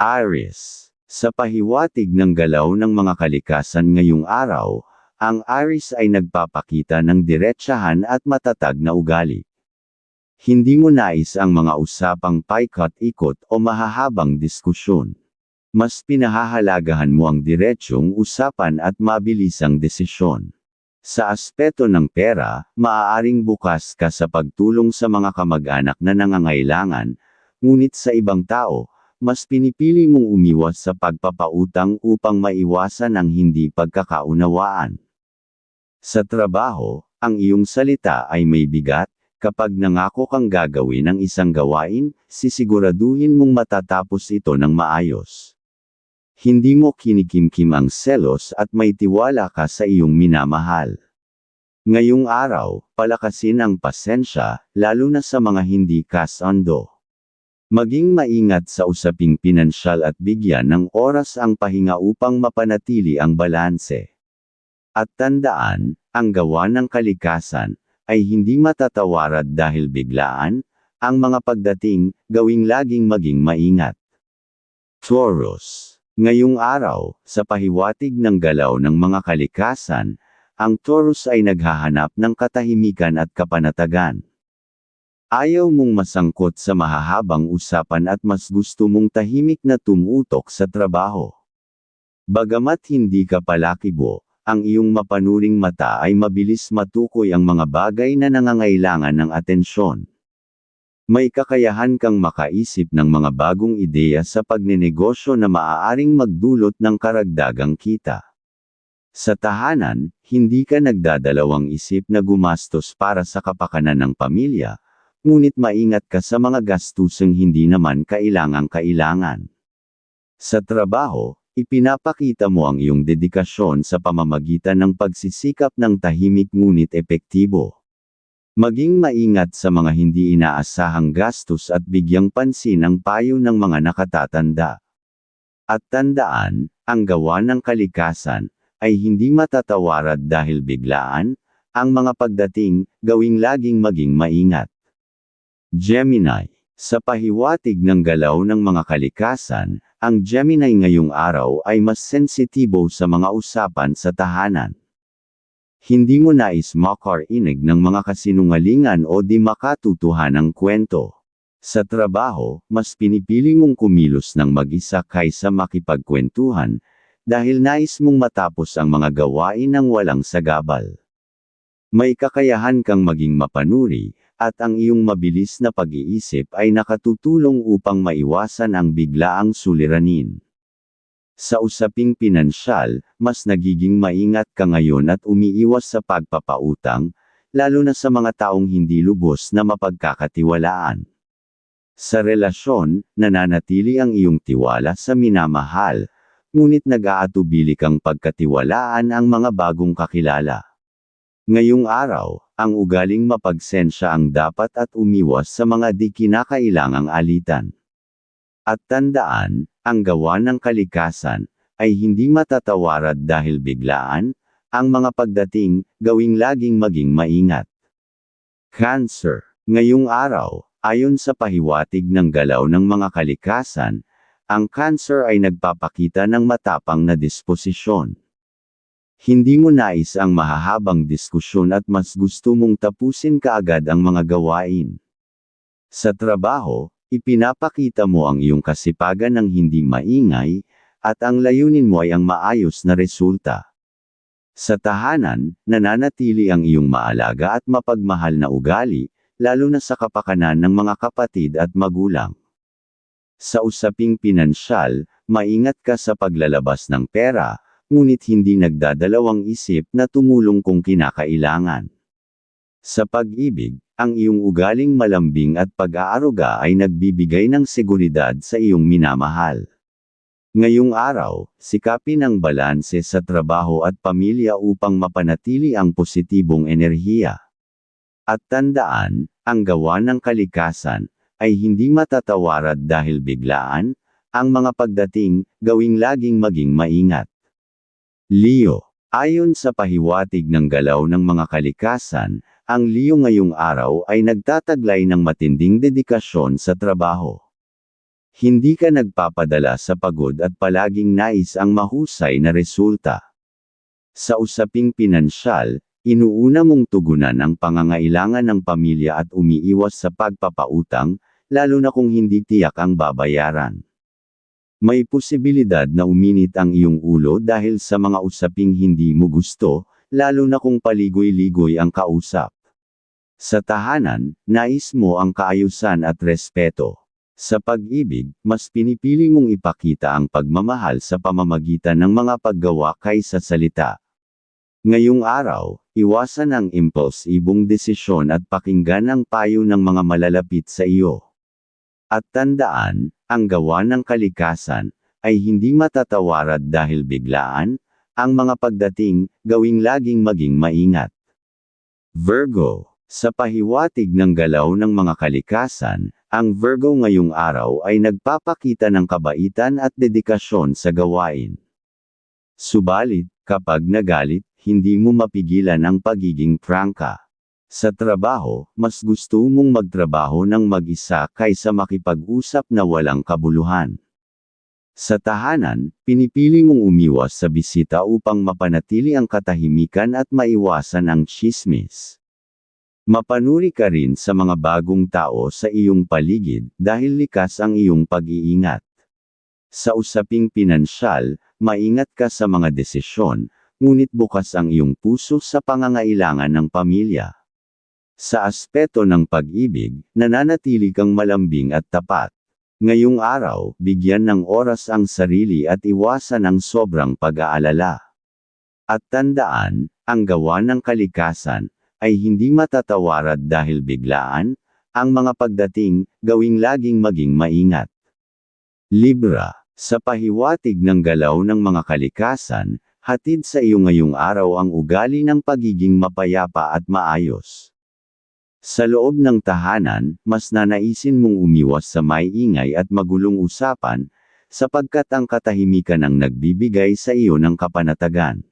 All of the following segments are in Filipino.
Aries. Sa pahiwatig ng galaw ng mga kalikasan ngayong araw, ang Aries ay nagpapakita ng diretsahan at matatag na ugali. Hindi mo nais ang mga usapang paikot-ikot o mahahabang diskusyon. Mas pinahahalagahan mo ang diretsyong usapan at mabilisang desisyon. Sa aspeto ng pera, maaaring bukas ka sa pagtulong sa mga kamag-anak na nangangailangan, ngunit sa ibang tao, mas pinipili mong umiwas sa pagpapautang upang maiwasan ang hindi pagkakaunawaan. Sa trabaho, ang iyong salita ay may bigat, kapag nangako kang gagawin ang isang gawain, sisiguraduhin mong matatapos ito ng maayos. Hindi mo kinikimkim ang selos at may tiwala ka sa iyong minamahal. Ngayong araw, palakasin ang pasensya, lalo na sa mga hindi kasando. Maging maingat sa usaping pinansyal at bigyan ng oras ang pahinga upang mapanatili ang balanse. At tandaan, ang gawa ng kalikasan, ay hindi matatawarad dahil biglaan, ang mga pagdating, gawing laging maging maingat. Taurus Ngayong araw, sa pahiwatig ng galaw ng mga kalikasan, ang Taurus ay naghahanap ng katahimikan at kapanatagan. Ayaw mong masangkot sa mahahabang usapan at mas gusto mong tahimik na tumutok sa trabaho. Bagamat hindi ka palakibo, ang iyong mapanuring mata ay mabilis matukoy ang mga bagay na nangangailangan ng atensyon. May kakayahan kang makaisip ng mga bagong ideya sa pagnenegosyo na maaaring magdulot ng karagdagang kita. Sa tahanan, hindi ka nagdadalawang isip na gumastos para sa kapakanan ng pamilya, ngunit maingat ka sa mga gastusang hindi naman kailangang kailangan. Sa trabaho, ipinapakita mo ang iyong dedikasyon sa pamamagitan ng pagsisikap ng tahimik ngunit epektibo. Maging maingat sa mga hindi inaasahang gastos at bigyang pansin ang payo ng mga nakatatanda. At tandaan, ang gawa ng kalikasan, ay hindi matatawarad dahil biglaan, ang mga pagdating, gawing laging maging maingat. Gemini Sa pahiwatig ng galaw ng mga kalikasan, ang Gemini ngayong araw ay mas sensitibo sa mga usapan sa tahanan. Hindi mo nais makarinig ng mga kasinungalingan o di makatutuhanang kwento. Sa trabaho, mas pinipili mong kumilos ng mag-isa kaysa makipagkwentuhan, dahil nais mong matapos ang mga gawain ng walang sagabal. May kakayahan kang maging mapanuri, at ang iyong mabilis na pag-iisip ay nakatutulong upang maiwasan ang biglaang suliranin. Sa usaping pinansyal, mas nagiging maingat ka ngayon at umiiwas sa pagpapautang, lalo na sa mga taong hindi lubos na mapagkakatiwalaan. Sa relasyon, nananatili ang iyong tiwala sa minamahal, ngunit nag-aatubili kang pagkatiwalaan ang mga bagong kakilala. Ngayong araw, ang ugaling mapagsensya ang dapat at umiwas sa mga di kinakailangang alitan. At tandaan, ang gawa ng kalikasan, ay hindi matatawarad dahil biglaan, ang mga pagdating, gawing laging maging maingat. Cancer. Ngayong araw, ayon sa pahiwatig ng galaw ng mga kalikasan, ang cancer ay nagpapakita ng matapang na disposisyon. Hindi mo nais ang mahahabang diskusyon at mas gusto mong tapusin kaagad ang mga gawain. Sa trabaho, Ipinapakita mo ang iyong kasipagan ng hindi maingay, at ang layunin mo ay ang maayos na resulta. Sa tahanan, nananatili ang iyong maalaga at mapagmahal na ugali, lalo na sa kapakanan ng mga kapatid at magulang. Sa usaping pinansyal, maingat ka sa paglalabas ng pera, ngunit hindi nagdadalawang isip na tumulong kung kinakailangan. Sa pag-ibig, ang iyong ugaling malambing at pag-aaruga ay nagbibigay ng seguridad sa iyong minamahal. Ngayong araw, sikapin ang balanse sa trabaho at pamilya upang mapanatili ang positibong enerhiya. At tandaan, ang gawa ng kalikasan, ay hindi matatawarad dahil biglaan, ang mga pagdating, gawing laging maging maingat. Leo, ayon sa pahiwatig ng galaw ng mga kalikasan, ang Leo ngayong araw ay nagtataglay ng matinding dedikasyon sa trabaho. Hindi ka nagpapadala sa pagod at palaging nais ang mahusay na resulta. Sa usaping pinansyal, inuuna mong tugunan ang pangangailangan ng pamilya at umiiwas sa pagpapautang, lalo na kung hindi tiyak ang babayaran. May posibilidad na uminit ang iyong ulo dahil sa mga usaping hindi mo gusto, lalo na kung paligoy-ligoy ang kausap. Sa tahanan, nais mo ang kaayusan at respeto. Sa pag-ibig, mas pinipili mong ipakita ang pagmamahal sa pamamagitan ng mga paggawa kaysa salita. Ngayong araw, iwasan ang impulsibong desisyon at pakinggan ang payo ng mga malalapit sa iyo. At tandaan, ang gawa ng kalikasan, ay hindi matatawarad dahil biglaan, ang mga pagdating, gawing laging maging maingat. Virgo, sa pahiwatig ng galaw ng mga kalikasan, ang Virgo ngayong araw ay nagpapakita ng kabaitan at dedikasyon sa gawain. Subalit, kapag nagalit, hindi mo mapigilan ang pagiging prangka. Sa trabaho, mas gusto mong magtrabaho ng mag-isa kaysa makipag-usap na walang kabuluhan. Sa tahanan, pinipili mong umiwas sa bisita upang mapanatili ang katahimikan at maiwasan ang chismis. Mapanuri ka rin sa mga bagong tao sa iyong paligid dahil likas ang iyong pag-iingat. Sa usaping pinansyal, maingat ka sa mga desisyon, ngunit bukas ang iyong puso sa pangangailangan ng pamilya. Sa aspeto ng pag-ibig, nananatili kang malambing at tapat. Ngayong araw, bigyan ng oras ang sarili at iwasan ang sobrang pag-aalala. At tandaan, ang gawa ng kalikasan, ay hindi matatawarad dahil biglaan, ang mga pagdating, gawing laging maging maingat. Libra, sa pahiwatig ng galaw ng mga kalikasan, hatid sa iyo ngayong araw ang ugali ng pagiging mapayapa at maayos. Sa loob ng tahanan, mas nanaisin mong umiwas sa may ingay at magulong usapan, sapagkat ang katahimikan ang nagbibigay sa iyo ng kapanatagan.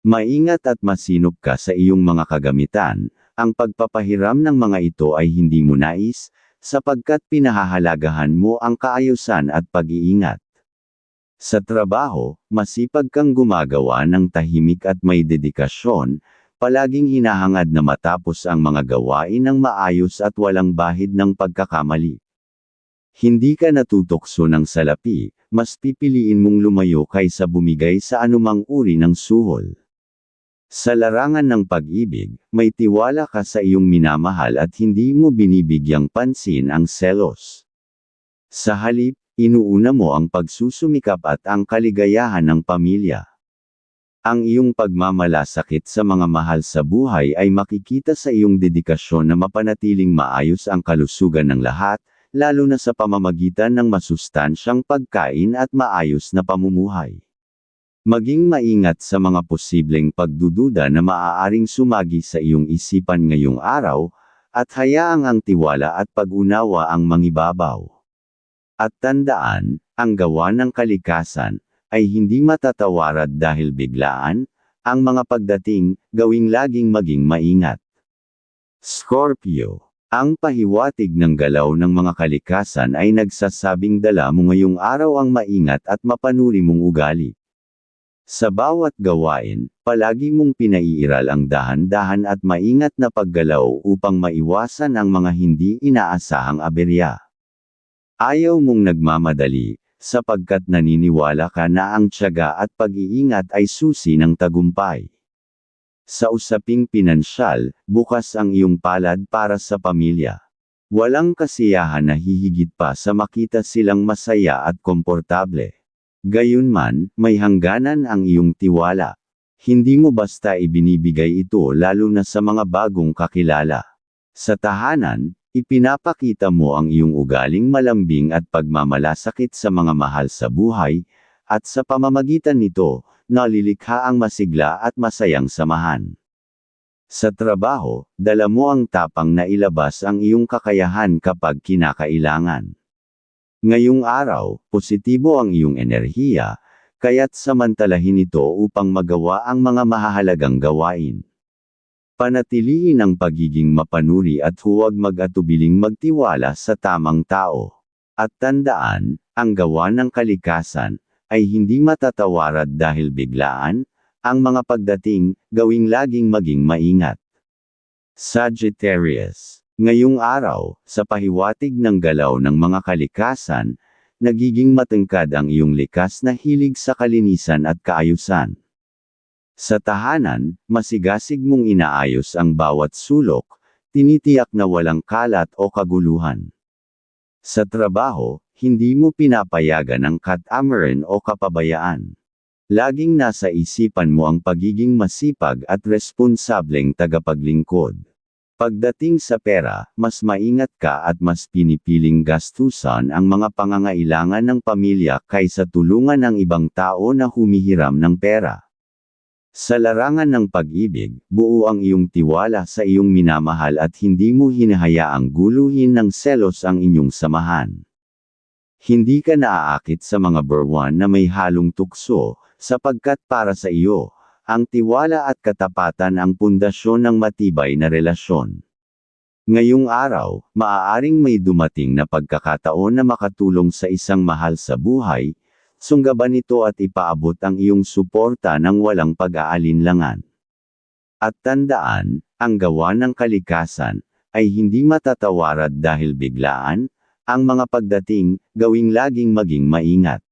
Maingat at masinop ka sa iyong mga kagamitan, ang pagpapahiram ng mga ito ay hindi mo nais, sapagkat pinahahalagahan mo ang kaayusan at pag-iingat. Sa trabaho, masipag kang gumagawa ng tahimik at may dedikasyon, Palaging hinahangad na matapos ang mga gawain ng maayos at walang bahid ng pagkakamali. Hindi ka natutokso ng salapi, mas pipiliin mong lumayo kaysa bumigay sa anumang uri ng suhol. Sa larangan ng pag-ibig, may tiwala ka sa iyong minamahal at hindi mo binibigyang pansin ang selos. Sa halip, inuuna mo ang pagsusumikap at ang kaligayahan ng pamilya. Ang iyong pagmamalasakit sa mga mahal sa buhay ay makikita sa iyong dedikasyon na mapanatiling maayos ang kalusugan ng lahat, lalo na sa pamamagitan ng masustansyang pagkain at maayos na pamumuhay. Maging maingat sa mga posibleng pagdududa na maaaring sumagi sa iyong isipan ngayong araw, at hayaang ang tiwala at pag-unawa ang mangibabaw. At tandaan, ang gawa ng kalikasan, ay hindi matatawarad dahil biglaan, ang mga pagdating, gawing laging maging maingat. Scorpio. Ang pahiwatig ng galaw ng mga kalikasan ay nagsasabing dala mo ngayong araw ang maingat at mapanuri mong ugali. Sa bawat gawain, palagi mong pinaiiral ang dahan-dahan at maingat na paggalaw upang maiwasan ang mga hindi inaasahang aberya. Ayaw mong nagmamadali, sapagkat naniniwala ka na ang tiyaga at pag-iingat ay susi ng tagumpay. Sa usaping pinansyal, bukas ang iyong palad para sa pamilya. Walang kasiyahan na hihigit pa sa makita silang masaya at komportable. Gayunman, may hangganan ang iyong tiwala. Hindi mo basta ibinibigay ito lalo na sa mga bagong kakilala. Sa tahanan, Ipinapakita mo ang iyong ugaling malambing at pagmamalasakit sa mga mahal sa buhay, at sa pamamagitan nito, nalilikha ang masigla at masayang samahan. Sa trabaho, dala mo ang tapang na ilabas ang iyong kakayahan kapag kinakailangan. Ngayong araw, positibo ang iyong enerhiya, kaya't samantalahin ito upang magawa ang mga mahahalagang gawain. Panatiliin ang pagiging mapanuri at huwag mag-atubiling magtiwala sa tamang tao. At tandaan, ang gawa ng kalikasan, ay hindi matatawarad dahil biglaan, ang mga pagdating, gawing laging maging maingat. Sagittarius. Ngayong araw, sa pahiwatig ng galaw ng mga kalikasan, nagiging matengkad ang iyong likas na hilig sa kalinisan at kaayusan. Sa tahanan, masigasig mong inaayos ang bawat sulok, tinitiyak na walang kalat o kaguluhan. Sa trabaho, hindi mo pinapayagan ang katamaran o kapabayaan. Laging nasa isipan mo ang pagiging masipag at responsableng tagapaglingkod. Pagdating sa pera, mas maingat ka at mas pinipiling gastusan ang mga pangangailangan ng pamilya kaysa tulungan ang ibang tao na humihiram ng pera. Sa larangan ng pag-ibig, buo ang iyong tiwala sa iyong minamahal at hindi mo hinahayaang guluhin ng selos ang inyong samahan. Hindi ka naaakit sa mga berwan na may halong tukso, sapagkat para sa iyo, ang tiwala at katapatan ang pundasyon ng matibay na relasyon. Ngayong araw, maaaring may dumating na pagkakataon na makatulong sa isang mahal sa buhay, sunggaban ito at ipaabot ang iyong suporta ng walang pag-aalinlangan. At tandaan, ang gawa ng kalikasan, ay hindi matatawarad dahil biglaan, ang mga pagdating, gawing laging maging maingat.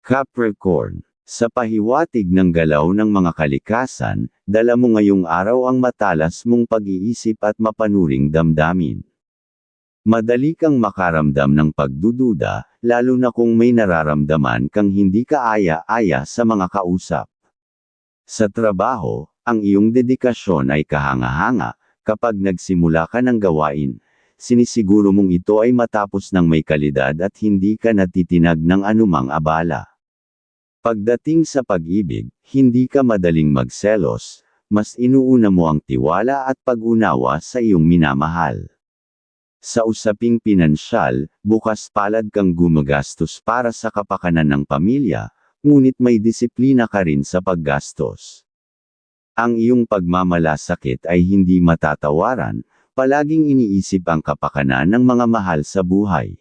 Capricorn sa pahiwatig ng galaw ng mga kalikasan, dala mo ngayong araw ang matalas mong pag-iisip at mapanuring damdamin. Madali kang makaramdam ng pagdududa, lalo na kung may nararamdaman kang hindi kaaya-aya sa mga kausap. Sa trabaho, ang iyong dedikasyon ay kahanga-hanga, kapag nagsimula ka ng gawain, sinisiguro mong ito ay matapos ng may kalidad at hindi ka natitinag ng anumang abala. Pagdating sa pag-ibig, hindi ka madaling magselos, mas inuuna mo ang tiwala at pag-unawa sa iyong minamahal. Sa usaping pinansyal, bukas palad kang gumagastos para sa kapakanan ng pamilya, ngunit may disiplina ka rin sa paggastos. Ang iyong pagmamalasakit ay hindi matatawaran, palaging iniisip ang kapakanan ng mga mahal sa buhay.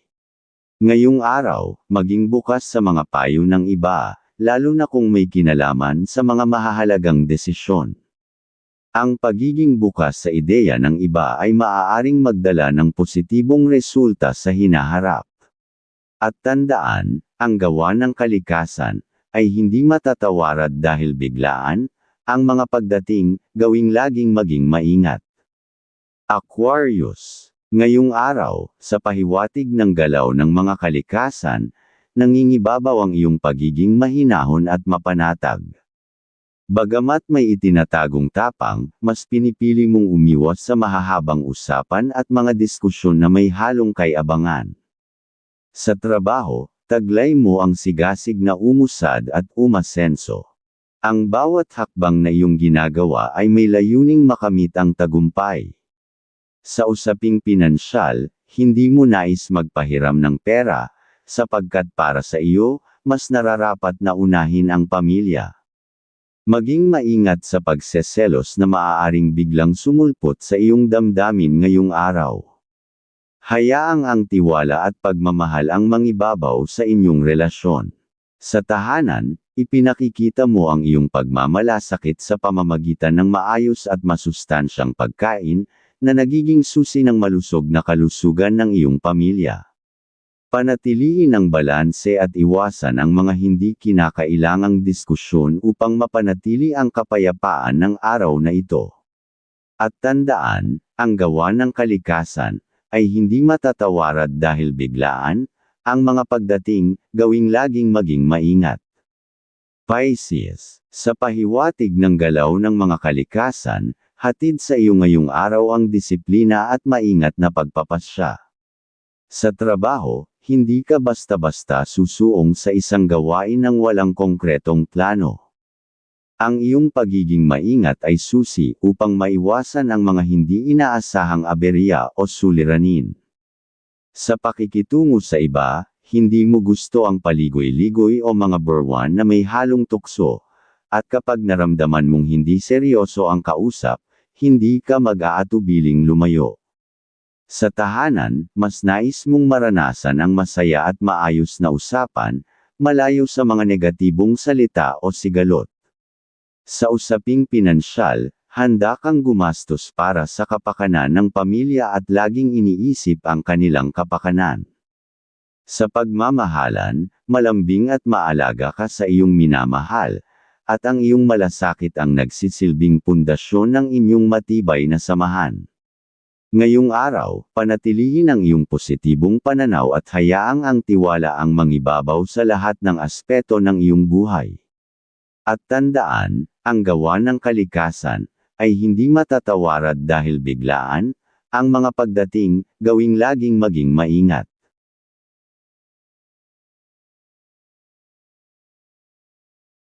Ngayong araw, maging bukas sa mga payo ng iba, lalo na kung may kinalaman sa mga mahahalagang desisyon. Ang pagiging bukas sa ideya ng iba ay maaaring magdala ng positibong resulta sa hinaharap. At tandaan, ang gawa ng kalikasan, ay hindi matatawarad dahil biglaan, ang mga pagdating, gawing laging maging maingat. Aquarius Ngayong araw, sa pahiwatig ng galaw ng mga kalikasan, nangingibabaw ang iyong pagiging mahinahon at mapanatag. Bagamat may itinatagong tapang, mas pinipili mong umiwas sa mahahabang usapan at mga diskusyon na may halong kay abangan. Sa trabaho, taglay mo ang sigasig na umusad at umasenso. Ang bawat hakbang na iyong ginagawa ay may layuning makamit ang tagumpay. Sa usaping pinansyal, hindi mo nais magpahiram ng pera, sapagkat para sa iyo, mas nararapat na unahin ang pamilya. Maging maingat sa pagseselos na maaaring biglang sumulpot sa iyong damdamin ngayong araw. Hayaang ang tiwala at pagmamahal ang mangibabaw sa inyong relasyon. Sa tahanan, ipinakikita mo ang iyong pagmamalasakit sa pamamagitan ng maayos at masustansyang pagkain, na nagiging susi ng malusog na kalusugan ng iyong pamilya. Panatilihin ang balanse at iwasan ang mga hindi kinakailangang diskusyon upang mapanatili ang kapayapaan ng araw na ito. At tandaan, ang gawa ng kalikasan, ay hindi matatawarad dahil biglaan, ang mga pagdating, gawing laging maging maingat. Pisces, sa pahiwatig ng galaw ng mga kalikasan, hatid sa iyo ngayong araw ang disiplina at maingat na pagpapasya. Sa trabaho, hindi ka basta-basta susuong sa isang gawain ng walang konkretong plano. Ang iyong pagiging maingat ay susi upang maiwasan ang mga hindi inaasahang aberya o suliranin. Sa pakikitungo sa iba, hindi mo gusto ang paligoy-ligoy o mga burwan na may halong tukso, at kapag naramdaman mong hindi seryoso ang kausap, hindi ka mag-aatubiling lumayo. Sa tahanan, mas nais mong maranasan ang masaya at maayos na usapan, malayo sa mga negatibong salita o sigalot. Sa usaping pinansyal, handa kang gumastos para sa kapakanan ng pamilya at laging iniisip ang kanilang kapakanan. Sa pagmamahalan, malambing at maalaga ka sa iyong minamahal, at ang iyong malasakit ang nagsisilbing pundasyon ng inyong matibay na samahan. Ngayong araw, panatilihin ang iyong positibong pananaw at hayaang ang tiwala ang mangibabaw sa lahat ng aspeto ng iyong buhay. At tandaan, ang gawa ng kalikasan, ay hindi matatawarad dahil biglaan, ang mga pagdating, gawing laging maging maingat.